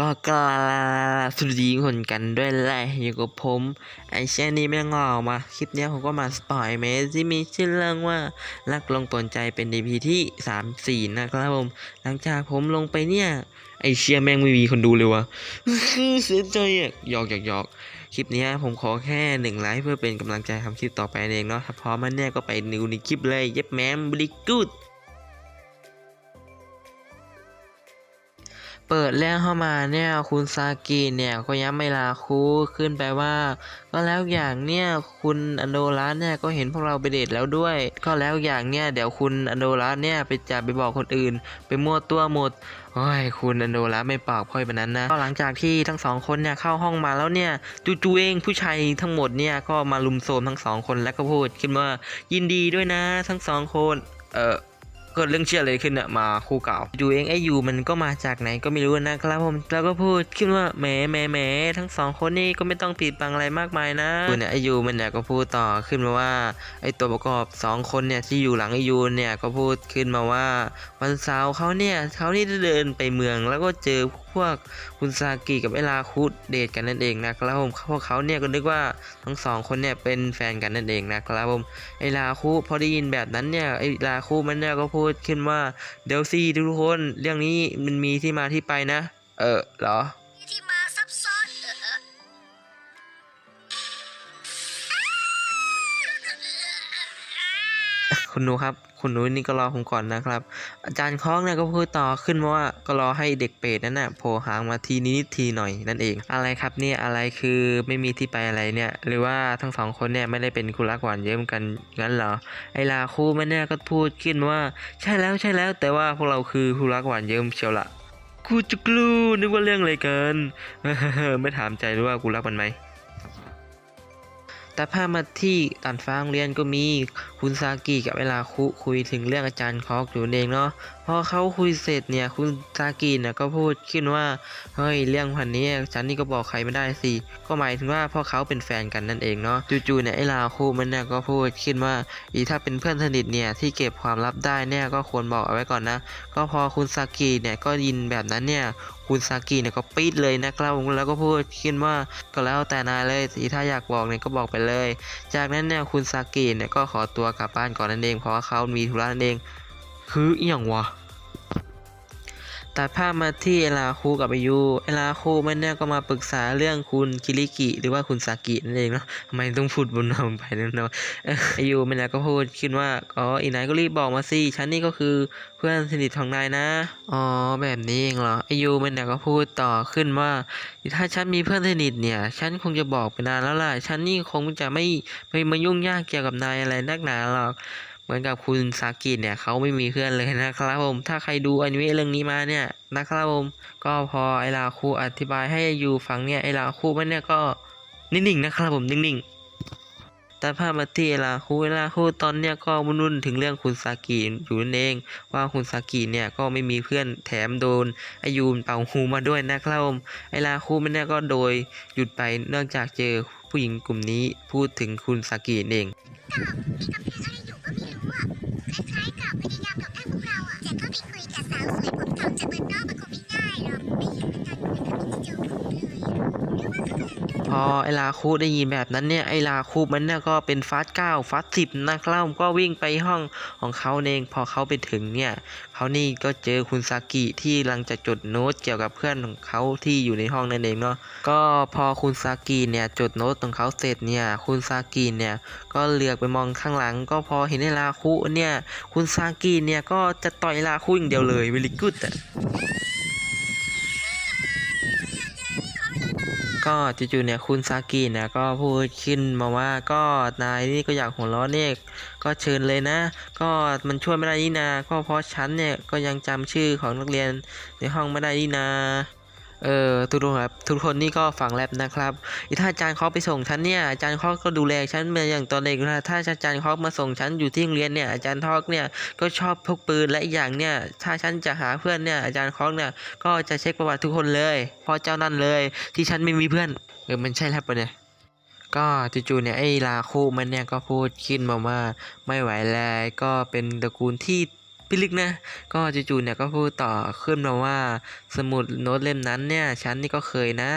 ก็กราสวัสดีคนกันด้วยแหละอยู่กับผมไอเช่นนี้ไม่งออมา คลิปนี้ผมก็มาสปอยเมสที่มีชื่อเรื่องว่ารักลงปนใจเป็น EP ที่3 4นะครับผม หลังจากผมลงไปเนี่ย ไอเชียแม่งไม่มีคนดูเลยวะเสียใจอะหยอกหยอกหยอกคลิปนี้ผมขอแค่หนึ่งไลค์เพื่อเป็นกำลังใจทำคลิปต่อไปเองเนาะถ้าพร้อมมันเนี่ยก็ไปดูในคลิปเลย เย็บแมมบริกูด เปิดเรื่องเข้ามาเนี่ยคุณซากิเนี่ยก็ย้ำเวลาคูขึ้นไปว่า ก็แล้วอย่างเนี่ยคุณอันโนระเนี่ยก็เห็นพวกเราไปเดทแล้วด้วย ก็แล้วอย่างเนี่ยเดี๋ยวคุณอันโนระเนี่ยไปจับไปบอกคนอื่น ไปมั่วตัวหมดโอ้ยคุณอันโนระไม่ปากพ่อยแบบนั้นนะก็หลังจากที่ทั้งสองคนเนี่ยเข้าห้องมาแล้วเนี่ยจู่ๆเองผู้ชายทั้งหมดเนี่ยก็มาลุมโซมทั้งสองคนแล้วก็พูดขึ้นว่ายินดีด้วยนะ ทั้งสองคนเออ เกิดเรื่องเชื่ออะไรขึ้นเนี่ยมาคู่เก่าอยู่เองไอ้ยูมันก็มาจากไหนก็ไม่รู้นะครับผมแล้วก็พูดขึ้นว่าแหมแหมแหมทั้งสองคนนี่ก็ไม่ต้องปิดบังอะไรมากมายนะคุณเนี่ยไอ้ยูมันเนี่ยก็พูดต่อขึ้นมาว่าไอ้ตัวประกอบสองคนเนี่ยที่อยู่หลังไอ้ยูเนี่ยก็พูดขึ้นมาว่าวันเสาร์เขาเนี่ยเขานี่เดินไปเมืองแล้วก็เจอพวกคุณซากิกับไอลาคุเดทกันนั่นเองนะครับผมพวกเขาเนี่ยก็นึกว่าทั้งสองคนเนี่ยเป็นแฟนกันนั่นเองนะครับผมไอลาคูพอได้ยินแบบนั้นเนี่ยไอลาคูมันเนี่ยก็พูดดขึ้นว่าเดลซี่ทุกคนเรื่องนี้มันมีที่มาที่ไปนะ เออเหรอ คุณหนูครับ คุณหนูนี่ก็รอผมก่อนนะครับ อาจารย์ค้อกเนี่ยก็พูดต่อขึ้นมาว่าก็รอให้เด็กเปรตนั่นน่ะโผล่หางมาทีนิดทีหน่อยนั่นเอง อะไรครับเนี่ยอะไรคือไม่มีที่ไปอะไรเนี่ย หรือว่าทั้งสองคนเนี่ยไม่ได้เป็นคู่รักหวานเยิ้มกันงั้นเหรอไอลาคูแมันเนี่ยก็พูดขึ้นว่า ใช่แล้วใช่แล้ว แต่ว่าพวกเราคือคู่รักหวานเยิ้มเชียวละกูจะกลูนึกว่าเรื่องอะไรกันไม่ถามใจด้วยว่ากูรักมันไหม แต่ภาพมาที่ตันฟ้าโรงเรียนก็มีคุณซากิกับเวลาคุคุยถึงเรื่องอาจารย์คอกอยู่เองเนาะ พอเขาคุยเสร็จเนี่ยคุณซากิเนี่ยก็พูดขึ้นว่าเฮ้ยเรื่องพันนี้ฉันนี่ก็บอกใครไม่ได้สิก็หมายถึงว่าพวกเขาเป็นแฟนกันนั่นเองเนาะจู่ๆเนี่ยไอ้ลาคุมันเนี่ยก็พูดขึ้นว่าอีถ้าเป็นเพื่อนสนิทเนี่ยที่เก็บความลับได้เนี่ยก็ควรบอกเอาไว้ก่อนนะ ก็พอคุณซากิเนี่ยก็ยินแบบนั้นเนี่ยคุณซากิเนี่ยก็ปีดเลยนะครับแล้วก็พูดขึ้นว่าก็แล้วแต่นายเลยที่ถ้าอยากบอกเนี่ยก็บอกไปเลย จากนั้นเนี่ยคุณซากิเนี่ยก็ขอตัวกลับบ้านก่อนนั่นเองเพราะว่าเขามีธุระนั่นเอง คืออหย่างวะตัดภาพมาที่เอลาคูกับอายุเอลาคูแมันเนี่ยก็มาปรึกษาเรื่องคุณคิริกิ หรือว่าคุณซากินั่นเองเนาะทำไมต้องพูดบนนำไปนั่นเนาะอออายุมันเนี่ยก็พูดขึ้นว่าอ๋ออีนายก็รีบบอกมาสิฉันนี่ก็คือเพื่อนสนิทของนายนะอ๋อแบบนี้เองเหรออายุมันเนี่ยก็พูดต่อขึ้นว่า ถ้าฉันมีเพื่อนสนิทเนี่ย ฉันคงจะบอกไปนานแล้วล่ะฉันนี่คงจะไม่ไม่มายุ่งยากเกี่ยวกับนายอะไรนักหนาหรอก เหมือนกับคุณซากิเนี่ยเขาไม่มีเพื่อนเลยนะครับผม ถ้าใครดูอนิเมะเรื่องนี้มาเนี่ยนะครับผม ก็พอไอลาคูอธิบายให้อยู่ฟังเนี่ยไอลาคูมันเนี่ยก็นิ่งๆนะครับผมนิ่งๆแต่ภาพมาที่เอลาคูเอลาคูตอนเนี่ยก็มุ่นถึงเรื่องคุณซากิอยู่นั่นเอง ว่าคุณซากิเนี่ยก็ไม่มีเพื่อนแถมโดนอายูนเป่าหูมาด้วยนะครับผมไอลาคูมันเนี่ยก็โดยหยุดไปเนื่องจากเจอผู้หญิงกลุ่มนี้พูดถึงคุณซากิเอง อะคล้ายๆกับพยายามกับแค่พวกเราอะจะเข้าไปคุยกับสาวสวยผมทองจากเมืองนอก อไอลาคูได้ยินแบบนั้นเนี่ยไอลาคูมันเนี่ยก็เป็นฟาสเก้าฟาสสิบนะครับก็วิ่งไปห้องของเขาเองพอเขาไปถึงเนี่ยเขานี่ก็เจอคุณซากิที่กำลังจะจดโน้ตเกี่ยวกับเพื่อนของเขาที่อยู่ในห้องนั่นเองเนาะก็พอคุณซากิเนี่ยจดโน้ตของเขาเสร็จเนี่ยคุณซากิเนี่ยก็เหลือกไปมองข้างหลัง ก็พอเห็นไอลาคุเนี่ยคุณซากิเนี่ยก็จะต่อยไอลาคุอย่างเดียวเลยวิลิกุดอะ ก็จู่ๆเนี่ยคุณซากิเนี่ยก็พูดขึ้นมาว่าก็นายนี่ก็อยากหัวเราะเนี่ยก็เชิญเลยนะ ก็มันช่วยไม่ได้นี่นาก็เพราะฉันเนี่ยก็ยังจำชื่อของนักเรียนในห้องไม่ได้นี่นา เออทุกคนครับทุกคนนี่ก็ฟังแรปนะครับอีถ้าอาจารย์เขาไปส่งฉันเนี่ยอาจารย์เขาก็ดูแลฉันมาอย่างตอนเด็กนะถ้าอาจารย์เขามาส่งฉันอยู่ที่โรงเรียนเนี่ยอาจารย์ทอกเนี่ยก็ชอบพกปืนและอีกอย่างเนี่ยถ้าฉันจะหาเพื่อนเนี่ยอาจารย์คอกเนี่ยก็จะเช็คประวัติทุกคนเลยพราะเจ้านั่นเลยที่ฉันไม่มีเพื่อนเออมันใช่แรปปะเนี่ยก็จู่ๆเนี่ยไอ้ลาคูมันเนี่ยก็พูดขึ้นมาว่าไม่ไหวแล้วก็เป็นตระกูลที่ พี่ลึกนะ ก็จู่ๆเนี่ยก็พูดต่อขึ้นมาว่า สมุดโน้ตเล่มนั้นเนี่ย ฉันนี่ก็เคยนะ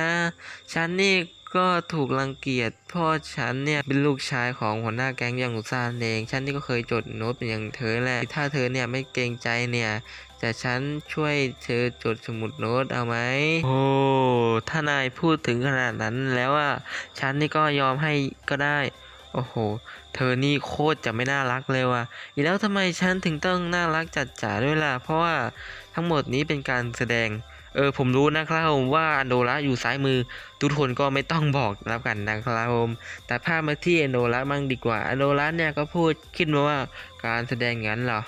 ฉันนี่ก็ถูกรังเกียจเพราะฉันเนี่ยเป็นลูกชายของหัวหน้าแก๊งยังอุซานเองฉันนี่ก็เคยจดโน้ตเป็นอย่างเธอแหละถ้าเธอเนี่ยไม่เกรงใจเนี่ยจะฉันช่วยเธอจดสมุดโน้ตเอาไหมโอ้ถ้านายพูดถึงขนาดนั้นแล้วอะฉันนี่ก็ยอมให้ก็ได้ โอ้โห เธอนี่โคตรจะไม่น่ารักเลยว่ะ อีแล้วทำไมฉันถึงต้องน่ารักจัดจ๋าด้วยล่ะ เพราะว่าทั้งหมดนี้เป็นการแสดง เออผมรู้นะครับผมว่าอันโดระอยู่ซ้ายมือ ทุกคนก็ไม่ต้องบอกแล้วกันนะครับผมแต่ภาพมาที่อันโดระมั่งดีกว่า อันโดระเนี่ยก็พูดขึ้นมาว่าการแสดงงั้นเหรอ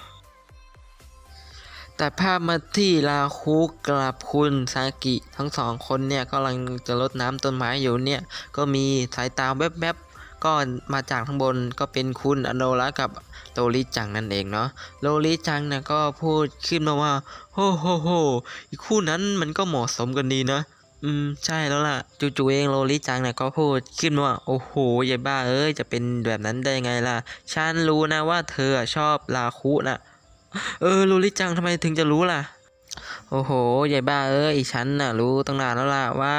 แต่ภาพมาที่ลาคุกับคุณซากิทั้งสองคนเนี่ยกำลังจะรดน้ำต้นไม้อยู่เนี่ย ก็มีสายตาแวบๆ ก็มาจากข้างบนก็เป็นคุณอโนระกับโรลิจังนั่นเองเนาะโรลิจังเนี่ยก็พูดขึ้นมาว่าโฮโฮโฮอีกคู่นั้นมันก็เหมาะสมกันดีนะอืมใช่แล้วล่ะจู่ๆเองโรลิจังเนี่ยก็พูดขึ้นมาว่า โอ้โหยายบ้าเอ้ยจะเป็นแบบนั้นได้ไงล่ะ ฉันรู้นะว่าเธอชอบลาคุนะเออโรลิจังทำไมถึงจะรู้ล่ะ โอ้โหยายบ้าเอ้ยฉันน่ะรู้ตั้งนานแล้วล่ะว่า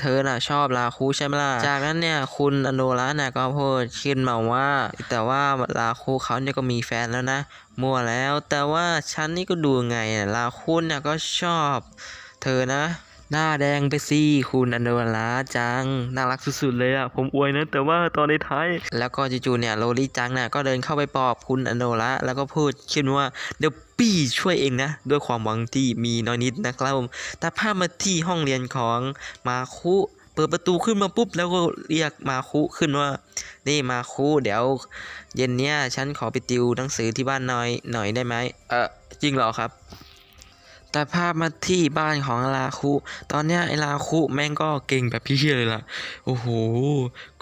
เธอน่ะชอบลาคูใช่ไหมล่ะ จากนั้นเนี่ยคุณอโนระน่ะก็พูดขึ้นมาว่า แต่ว่าลาคูเขาเนี่ยก็มีแฟนแล้วนะมั่วแล้ว แต่ว่าฉันนี่ก็ดูไงอะลาคูเนี่ยก็ชอบ เธอนะหน้าแดงไปสิคุณอโนระจัง น่ารักสุดๆเลยอะผมอวยนะ แต่ว่าตอนในท้าย แล้วก็จู่ๆเนี่ยโรลิจังน่ะก็เดินเข้าไปปลอบคุณอโนระแล้วก็พูดขึ้นว่าเดี๋ยว ปี้ช่วยเองนะ ด้วยความหวังที่มีน้อยนิดนะครับผมแต่ภาพมาที่ห้องเรียนของมาคุเปิดประตูขึ้นมาปุ๊บแล้วก็เรียกมาคุขึ้นว่า นี่มาคุเดี๋ยว เย็นเนี้ยฉันขอไปติวหนังสือที่บ้านหน่อยหน่อยได้ไหมเออจริงเหรอครับ แต่ภาพมาที่บ้านของลาคุ ตอนเนี้ยไอลาคุแม่งก็เก่งแบบพี่เฮียเลยล่ะ โอ้โห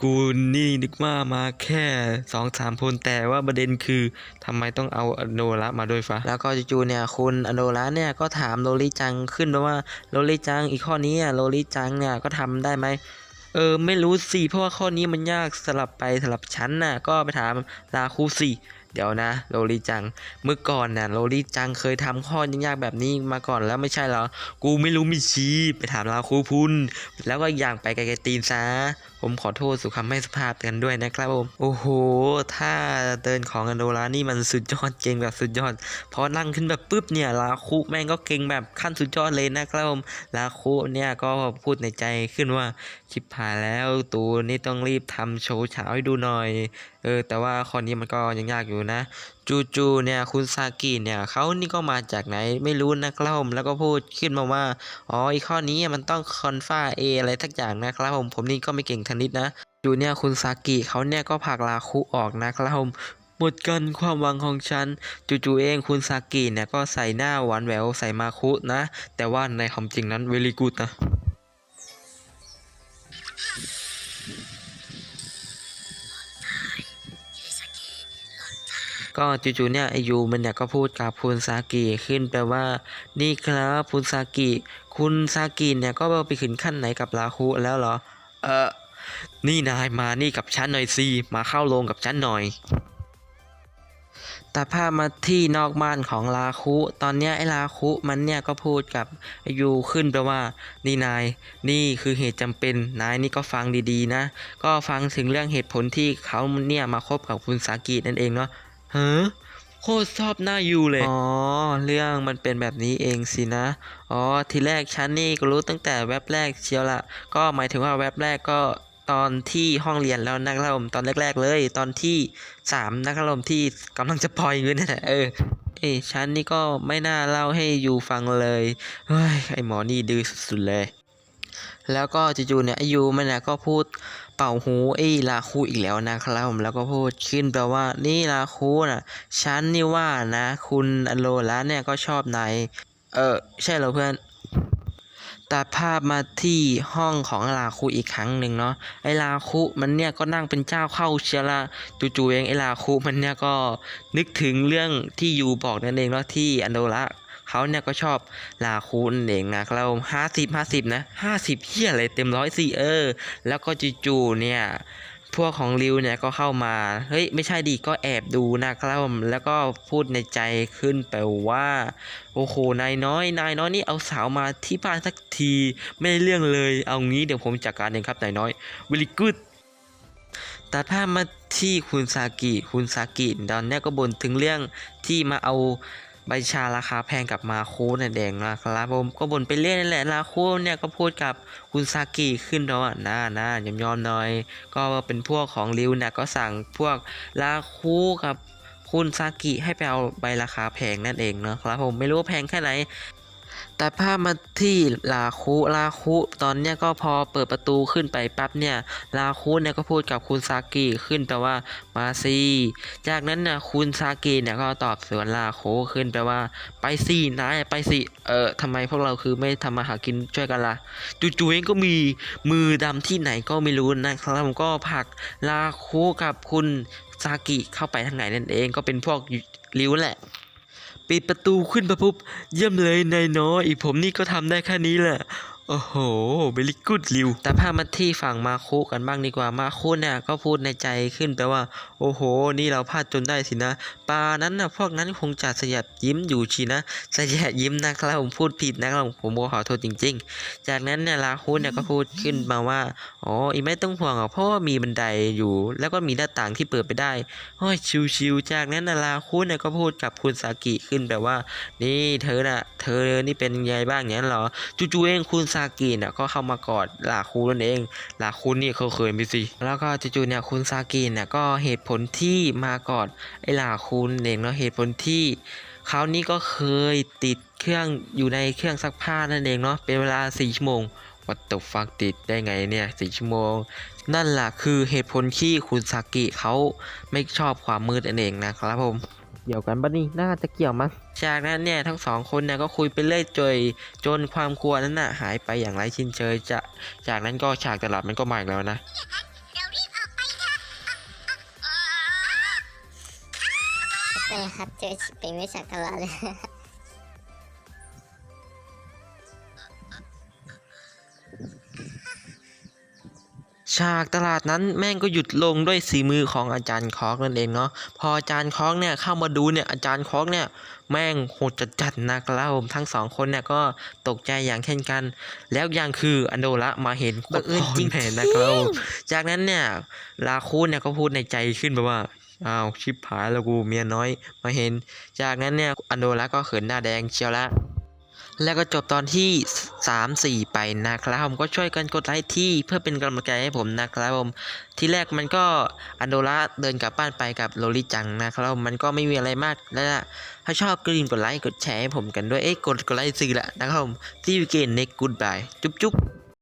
กูนี่นึกว่ามาแค่สองสามคนแต่ว่าประเด็นคือทำไมต้องเอาอโนระมาด้วยฟะ แล้วก็จู่ๆเนี่ยคุณอโนระเนี่ยก็ถามโรลิจังขึ้นมาว่าโรลิจังอีกข้อนี้อะโรลิจังเนี่ยก็ทำได้ไหมเออไม่รู้สิเพราะว่าข้อนี้มันยากสลับไปสลับชั้นน่ะก็ไปถามลาคูสิ ดี๋ยวนะโรลิจัง เมื่อก่อนน่ะโรลิจังเคยทำข้อยากๆแบบนี้มาก่อนแล้วไม่ใช่เหรอ กูไม่รู้มิชีไปถามลาครูพุนแล้วก็อย่างไปไกลๆตีนซะผมขอโทษสุคำไม่สุภาพกันด้วยนะครับผม โอ้โห ถ้าเดินของอันโดรานี่มันสุดยอดเก่งแบบสุดยอด พอนั่งขึ้นแบบปุ๊บเนี่ยลาคุแม่งก็เก่งแบบขั้นสุดยอดเลยนะครับผม ลาคุเนี่ยก็พูดในใจขึ้นว่าชิบหายแล้วตูนี่ต้องรีบทำโชว์เช้าให้ดูหน่อย เออ แต่ว่าข้อนี้มันก็ยังยากอยู่นะ จู่ๆเนี่ยคุณซากิเนี่ยเขานี่ก็มาจากไหนไม่รู้นะครับผมแล้วก็พูดขึ้นมาว่าอ๋ออีข้อนี้มันต้องคอนฟ้าเออะไรทักอย่างนะครับผมผมนี่ก็ไม่เก่งทนิดนะอยู่เนี่ยคุณซากิเขาเนี่ยก็ผลักลาคุออกนะครับผมหมดกันความหวังของฉันจู่ๆเองคุณซากิเนี่ยก็ใส่หน้าหวานแหววใส่มาคุนะ แต่ว่าในความจริงนั้นเวลีกูดนะ ก็จู่ๆเนี่ยไอยูมันเนี่ยก็พูดกับคุณซากิขึ้นแปลว่า นี่ครับคุณซากิ คุณซากิเนี่ยก็ไปขึ้นขั้นไหนกับลาคุแล้วเหรอ เออนี่นายมานี่กับฉันหน่อยสิมาเข้าโรงกับฉันหน่อยแต่ภาพมาที่นอกบ้านของลาคุ ตอนนี้ไอ้ลาคุมันเนี่ยก็พูดกับไอยูขึ้นไปว่า นี่นาย นี่คือเหตุจำเป็น นายนี่ก็ฟังดีๆนะ ก็ฟังถึงเรื่องเหตุผลที่เขาเนี่ยมาคบกับคุณสากินั่นเองเนาะ ฮ้อโคตรชอบหน้ายูเลย อ๋อ เรื่องมันเป็นแบบนี้เองสินะ อ๋อ ทีแรกฉันนี่ก็รู้ตั้งแต่แว็บแรกเชียวละ ก็หมายถึงว่าแว็บแรกก็ตอนที่ห้องเรียนแล้วนะครับผมตอนแรก ๆ เลย ตอนที่สามนะครับผมที่กำลังจะปล่อยเงินนั่นแหละเออเอ้ยฉันนี่ก็ไม่น่าเล่าให้ยูฟังเลยเฮ้ยไอหมอนี่ดื้อสุดๆเลย แล้วก็จู่ๆเนี่ยไอยูมันน่ะก็พูด เป่าหูไอ้ลาคูอีกแล้วนะครับผมแล้วก็พูดขึ้นแปลว่านี่ลาคูน่ะฉันนี่ว่านะ คุณอโลละเนี่ยก็ชอบนายเออใช่เหรอเพื่อนตัดภาพมาที่ห้องของลาคุอีกครั้งหนึ่งเนาะไอลาคุมันเนี่ยก็นั่งเป็นเจ้าเข้าเชียละจู่ๆเองไอลาคุมันเนี่ยก็นึกถึงเรื่องที่ยูบอกนั่นเองเนาะที่อันโดระ เขาเนี่ยก็ชอบลาคูนเองนะครับห้าสิบห้าสิบนะห้าสิบเฮียอะไรเต็มร้อยสี่เออ แล้วก็จู่ๆเนี่ยพวกของริวเนี่ยก็เข้ามา เฮ้ย ไม่ใช่ดิก็แอบดูนะครับผมแล้วก็พูดในใจขึ้นไปว่า โอ้โห นายน้อย นายน้อยนี่เอาสาวมาที่บ้านสักที ไม่เรื่องเลย เอางี้เดี๋ยวผมจัดการเองครับนายน้อย very good ตัดภาพมาที่คุณซากิ คุณซากิตอนนี้ก็บ่นถึงเรื่องที่มาเอา ใบชาราคาแพงกับมาคุนั่นเองนะครับผมก็บ่นไปเรื่อยนั่นแหละลาคูเนี่ยก็พูดกับคุณซากิขึ้นเนาะน่าน่ายอมยอมหน่อย ก็เป็นพวกของริวเนี่ยก็สั่งพวกลาคูกับคุณซากิให้ไปเอาใบราคาแพงนั่นเองเนาะครับผมไม่รู้แพงแค่ไหน แต่ภาพมาที่ลาคุลาคุตอนเนี้ยก็พอเปิดประตูขึ้นไปปั๊บเนี่ยลาคุเนี่ยก็พูดกับคุณซากิขึ้นไปลว่ามาสิจากนั้นเนี่ยคุณซากิเนี่ยก็ตอบสวนลาคุขึ้นไปลว่า ไปสินายไปสิเออทำไมพวกเราคือไม่ทำมาหากินช่วยกันล่ะจู่ๆเองก็มีมือดำที่ไหนก็ไม่รู้นะครับผมก็ผักลาคุกับคุณซากิเข้าไปทางไหนนั่นเองก็เป็นพวกริ้วแหละ ปิดประตูขึ้นมาปุ๊บเยี่ยมเลยนายน้อยผมนี่ก็ทำได้แค่นี้แหละ โอ้โหเบลิกูดริว แต่พามาที่ฝั่งมาคุกันบ้างดีกว่า มาคุเนี่ยก็พูดในใจขึ้นไปลว่า โอ้โห นี่เราพลาดจนได้สินะ ปลานั้นนะพวกนั้นคงจะสยับยิ้มอยู่ชีนะสยับยิ้มนะครับผมพูดผิดนะครับผมขอโทษจริง ๆ จากนั้นเนี่ยลาคุเนี่ยก็พูดขึ้นมาว่า อ๋อ อีไม่ต้องห่วงหรอกเพราะว่ามีบันไดอยู่ แล้วก็มีหน้าต่างที่เปิดไปได้โอ้ยชิวๆ จากนั้นนาราคุณเนี่ยก็พูดกับคุณสากิขึ้นแบบว่า นี่เธอน่ะ เธอนี่เป็นไงบ้างอย่างนั้นเหรอ จู่ๆเองคุณซาากิน่ะก็เข้ามากอดลาคูนั่นเองลาคูนี่เขาเคยไปสิแล้วก็จู่ๆเนี่ยคุณซากิเนี่ยก็เหตุผลที่มากอดไอลาคูนเองเนาะเหตุผลที่เขานี่ก็เคยติดเครื่องอยู่ในเครื่องซักผ้านั่นเองเนาะเป็นเวลา4ชั่วโมง What the fuck ติดได้ไงเนี่ยสี่ชั่วโมง นั่นแหละคือเหตุผลที่คุณซากิเขาไม่ชอบความมืดนั่นเองนะครับผม กี่ยวกันปะนี่น่าจะเกี่ยวมั้งจากนั้นเนี่ยทั้งสองคนเนี่ยก็คุยไปเรื่อยจนจนความกลัวนั้นน่ะหายไปอย่างไร้ชินเชยจะจากนั้นก็ฉากตลาดมันก็มาอีกแล้วนะเรารีบออกไปเถอะไปครับเจอเป็นวิชาตลอดเลย ฉากตลาดนั้นแม่งก็หยุดลงด้วยสีมือของอาจารย์คอกนั่นเองเนาะพออาจารย์คอกเนี่ยเข้ามาดูเนี่ยอาจารย์คอกเนี่ยแม่งโหดจัดจัดๆนะครับผมทั้งสองคนเนี่ยก็ตกใจอย่างเช่นกัน แล้วอย่างคืออันโดระมาเห็นบังเอิญจริงแผนนะครับผมจากนั้นเนี่ยลาคูนเนี่ยก็พูดในใจขึ้นไปว่าอ้าวชิบหายแล้วกูเมียน้อยมาเห็น จากนั้นเนี่ยอันโดระก็เขินหน้าแดงเชียวละ แล้วก็จบตอนที่ 3 4 ไปนะครับผมก็ช่วยกันกดไลค์ที่เพื่อเป็นกำลังใจให้ผมนะครับผมที่แรกมันก็อันโดระเดินกลับบ้านไปกับโลลิจังนะครับผมมันก็ไม่มีอะไรมากแล้วถ้าชอบก็อย่าลืมกดไลค์กดแชร์ให้ผมกันด้วยเอ๊ะกดกดไลค์สิละนะครับผมที่วิกเกนเน็กกูดบายจุ๊บจุ๊บ